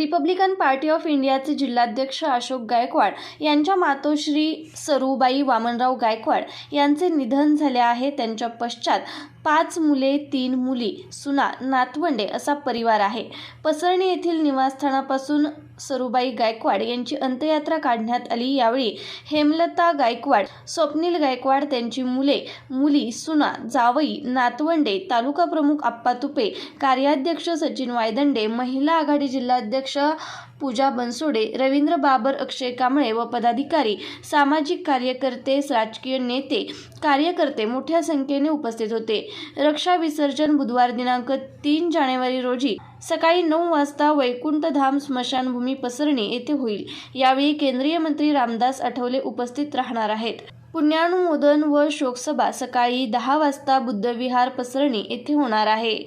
Republican party of इंडियाचे जिल्हाध्यक्ष अशोक गायकवाड यांच्या मातोश्री सरूबाई वामनराव गायकवाड यांचे निधन झाले आहे. त्यांच्या पश्चात पाच मुले तीन मुली सुना नातवंडे असा परिवार आहे. पसरणी येथील निवासस्थानापासून सरूबाई गायकवाड यांची अंत्ययात्रा काढण्यात आली. यावेळी हेमलता गायकवाड स्वप्नील गायकवाड त्यांची मुले मुली सुना जावई नातवंडे तालुका प्रमुख आप्पा तुपे कार्याध्यक्ष सचिन वायदंडे महिला आघाडी जिल्हाध्यक्ष पूजा बनसोडे रवींद्र बाबर अक्षय कांबळे व पदाधिकारी सामाजिक कार्यकर्ते राजकीय नेते कार्यकर्ते मोठ्या संख्येने उपस्थित होते. रक्षा विसर्जन बुधवार दिनांक तीन जानेवारी रोजी सकाळी नऊ वाजता वैकुंठधाम स्मशानभूमी पसरणी येथे होईल. यावेळी केंद्रीय मंत्री रामदास आठवले उपस्थित राहणार आहेत. पुण्यानुमोदन व शोकसभा सकाळी दहा वाजता बुद्धविहार पसरणी येथे होणार आहे.